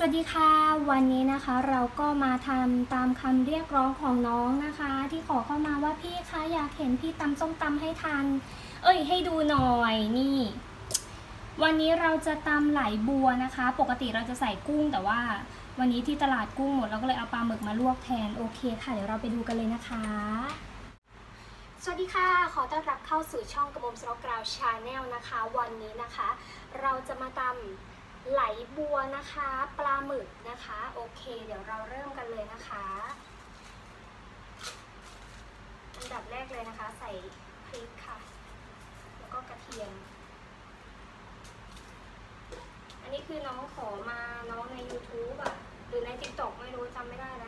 สวัสดีค่ะวันนี้นะคะเราก็มาทำตามคำเรียกร้องของน้องนะคะ ที่ขอเข้ามาว่าพี่คะอยากเห็นพี่ตำส้มตำให้ทัน เอ้ยให้ดูหน่อยนี่ วันนี้เราจะตำไหลบัวนะคะ ปกติเราจะใส่กุ้งแต่ว่า วันนี้ที่ตลาดกุ้งหมดเราก็เลยเอาปลาหมึกมาลวกแทนโอเคค่ะเดี๋ยวเราไปดูกันเลยนะคะ สวัสดีค่ะ ขอต้อนรับเข้าสู่ช่องกระมมสโลกราวชาแนลนะคะ วันนี้นะคะ เราจะมาตำ ไหลบัวนะคะ ปลาหมึกนะคะ โอเค เดี๋ยวเราเริ่มกันเลยนะคะ อันดับแรกเลยนะคะ ใส่พริกค่ะ แล้วก็กระเทียม อันนี้คือน้องขอมาน้องใน YouTube อะหรือใน TikTok ไม่รู้จำไม่ได้แล้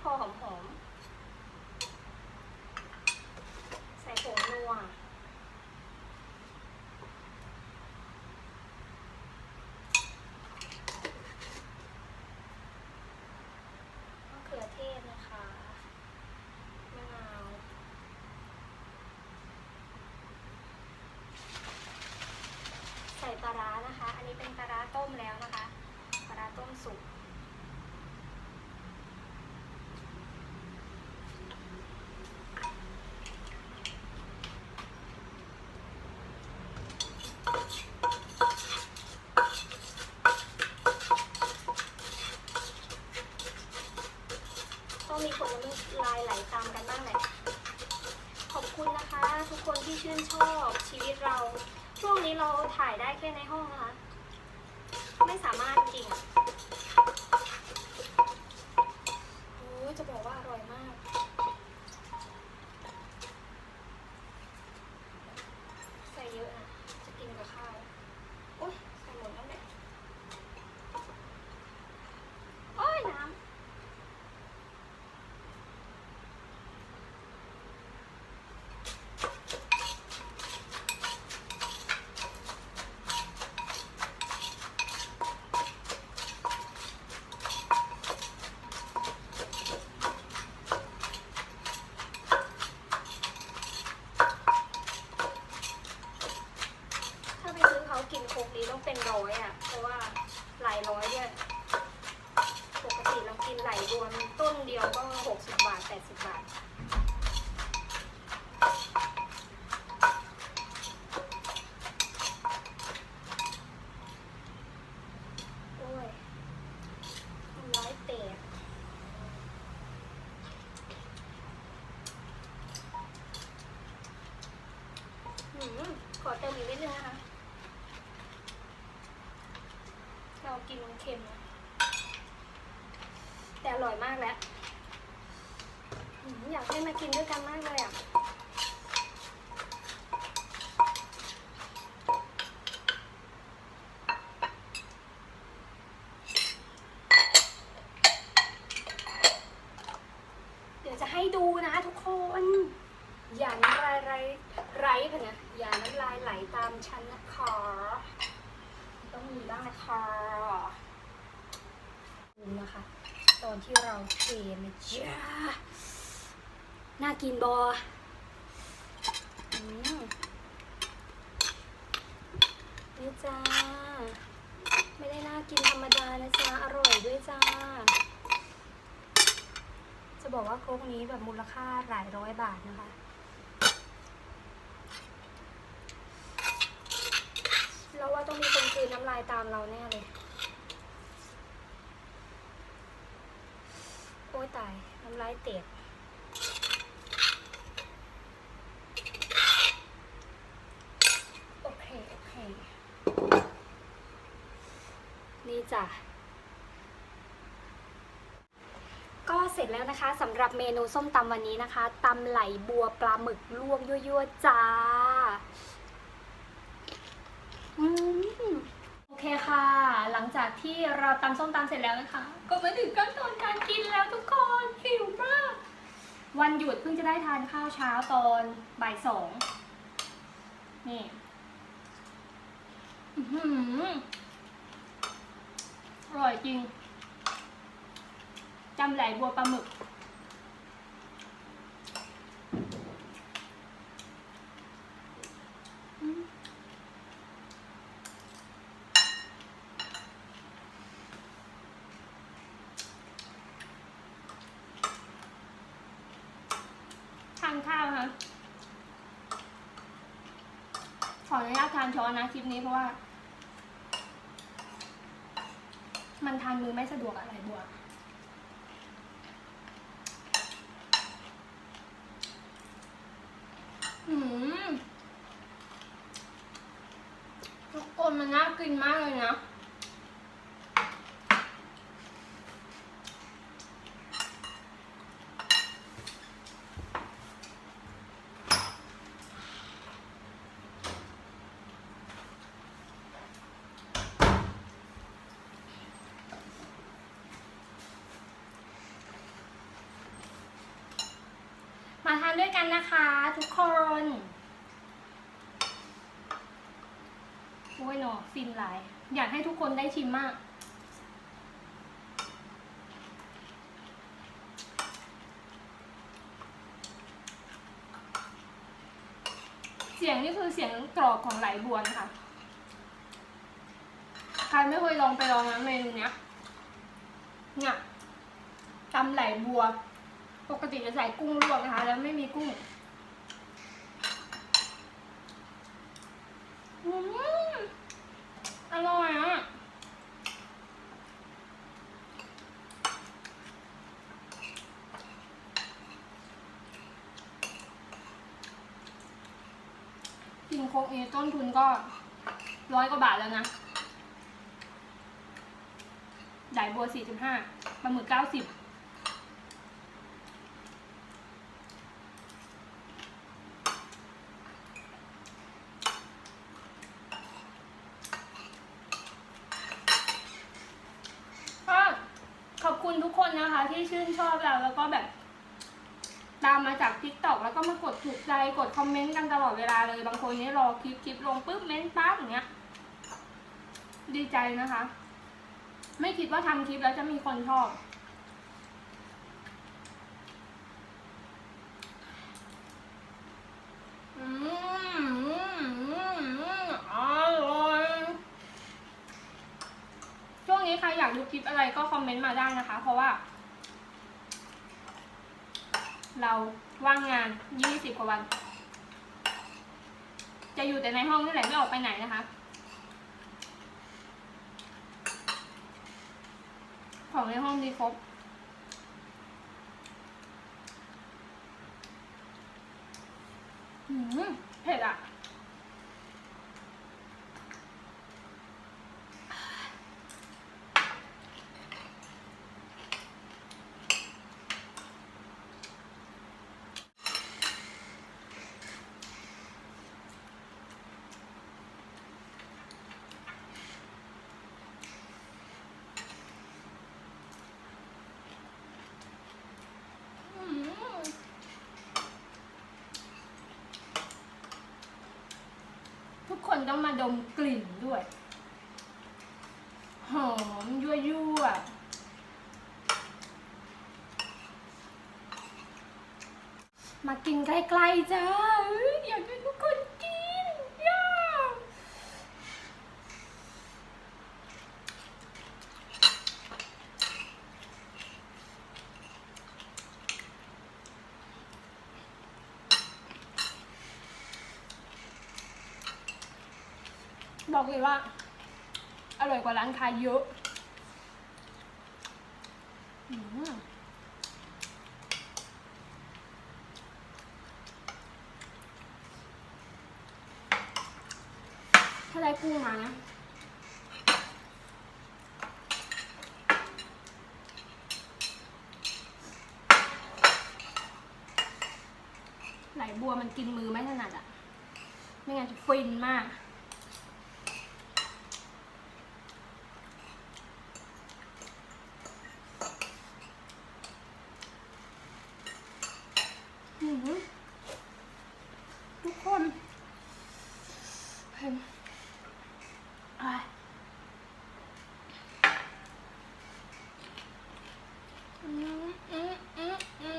ให้พอหอมใส่ผงนัวมะเขือเทศนะคะมะนาวใส่ปลาร้านะคะ อันนี้เป็นปลาร้าต้มแล้วนะคะปลาร้าต้มสุก ต้องมีคนน้ำลายไหลตาม กันบ้างแหละขอบคุณนะคะ ทุกคนที่ชื่นชอบชีวิตเรา ช่วงนี้เราถ่ายได้แค่ในห้องนะคะ ไม่สามารถจริงอะโอ้ยจะบอกว่าอร่อยมาก ใส่เยอะนะ จะกินกับข้าว โอ้ยใส่หมดแล้วเนี่ยโอ้ยน้ำ ถ้าไปซื้อเขากินโคกนี้ ต้องเป็นร้อยอะ เพราะว่าหลายร้อยเนี่ยปกติเรากินไหลรวมต้นเดียวก็หกสิบบาทแปดสิบบาท โอ้ยร้อยแปดขอเติมอีกนิดนึงนะคะ เรา กินมันเค็มนะแต่อร่อยมากแล้ว อยากให้มากินด้วยกันมากเลยอะ เดี๋ยวจะให้ดูนะทุกคน อย่าน้ำลายไรไรค่ะนะอย่าน้ำลายไหลตามฉันนะคะ ต้องมีบ้างนะคะดูนะคะ ตอน ที่เราเทนะจ๊ะน่ากินบอนี่จ้า ไม่ได้น่ากินธรรมดานะจ๊ะ อร่อยด้วยจ้า จะบอกว่าโครกนี้แบบมูลค่าหลายร้อยบาทนะคะ เราว่าต้องมีคนคืนน้ำลายตามเราแน่เลย โอ้ยตาย น้ำลายเตกโอเค โอเค นี่จ้ะ ก็เสร็จแล้วนะคะสำหรับเมนูส้มตำวันนี้นะคะตำไหลบัวปลาหมึกลวกยั่วๆจ้า อืมโอเคค่ะ หลัง จากที่เราตำส้มตำเสร็จแล้วนะคะ ก็มาถึงขั้นตอนการกินแล้วทุกคนหิวมาก วันหยุดเพิ่งจะได้ทานข้าวเช้าตอนบ่ายสองนี่อื้อหืออร่อยจริงจำไหลบัวปลาหมึก อืม ทานข้าวค่ะ ขออ นุญาตทานช้อนนะคลิปนี้เพราะว่า มันทานมือไม่สะดวกอะไรบัวอืมทุกคนมันน่ากินมากเลยนะ ทานด้วยกันนะคะทุกคนโอ้ยเนาะฟินหลาย อยากให้ทุกคนได้ชิมมาก เสียงนี่คือเสียงกรอบของไหลบัวนะคะใครไม่เคยลองไปลองนะเมนูเนี้ยเนี่ยตำไหลบัว ปกติจะใส่กุ้งลวกนะคะ แล้วไม่มีกุ้งอืมอร่อยอะกินโคกนี้ต้นทุนก็ร้อยกว่าบาทแล้วนะไดบัวสี่สิบห้าปลาหมึกเก้าสิบ ก็ขอบคุณทุกคนนะคะ ที่ชื่นชอบเราแล้วก็แบบ ตามมาจาก t ิ k t o k แล้วก็มากดถูกใจกดคอมเมนต์กันตลอดเวลาเลย บางคนนี่รอคลิปคลิปลงปุ๊บเม้นปั๊บอย่างเงี้ย ดีใจนะคะ ไม่คิดว่าทำคลิปแล้วจะมีคนชอบอืมอืมอืมอืมอร่อยช่วงนี้ใครอยากดูคลิปอะไรก็คอมเมนต์มาได้นะคะ เพราะว่า เราว่างงาน20กว่าวัน จะอยู่แต่ในห้องนี่แหละไม่ออกไปไหนนะคะ ของในห้องมีครบอืมเผ็ดอะ อืมทุกคน ต้องมาดมกลิ่นด้วย หอมยั่วยั่วๆมากินใกล้ๆจ้าอยากกินย่า บอกเลยว่า อร่อยกว่าร้านค้าเยอะอืมถ้าได้กุ้งมานะไหลบัวมันกินมือไม่ถนัดอะไม่งั้นจะฟินมาก หือทุกคนเห็นอะอืมอืมอืมอื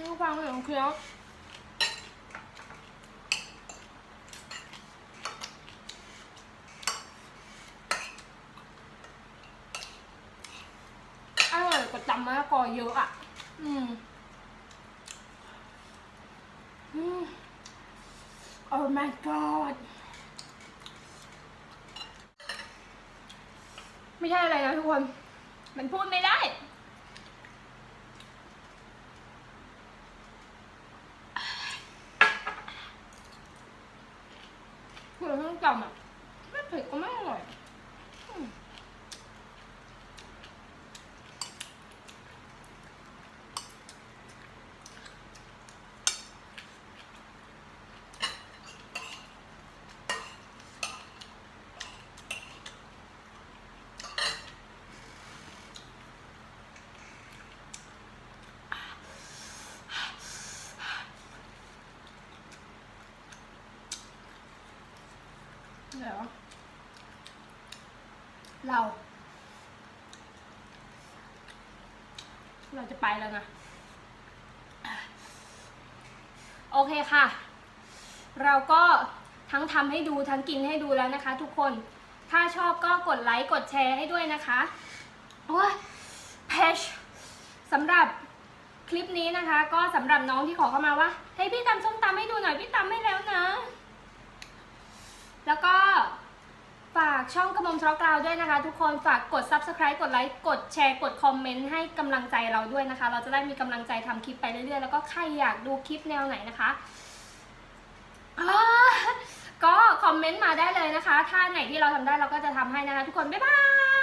มฟัง เคี้ยวอร่อยกว่าตำมะละกอเยอะอะ อืม อืม Oh my god ไม่ใช่อะไรนะทุกคน มันพูดไม่ได้ คือ ต้องจำอะไม่เผ็ดก็ไม่อร่อยอืม เดี๋ยวเรา เราจะไปแล้วนะโอเคค่ะ เราก็ทั้งทำให้ดูทั้งกินให้ดูแล้วนะคะ ทุกคน ถ้าชอบก็กดไลค์กดแชร์ให้ด้วยนะคะโอ้ยเพชสำหรับคลิปนี้นะคะ ก็สำหรับน้องที่ขอเข้ามาว่าให้พี่ตำส้มตำให้ดูหน่อยพี่ตำให้แล้วนะ แล้วก็ฝากช่องกระมมทรอกราวด้วยนะคะ ทุกคนฝากกด subscribe กดไลค์กดแชร์กดคอมเมนต์ให้กำลังใจเราด้วยนะคะ เราจะได้มีกำลังใจทำคลิปไปเรื่อยๆ แล้วก็ใครอยากดูคลิปแนวไหนนะคะก็คอมเมนต์มาได้เลยนะคะ ถ้าไหนที่เราทำได้เราก็จะทำให้นะคะ ทุกคน บ๊ายบาย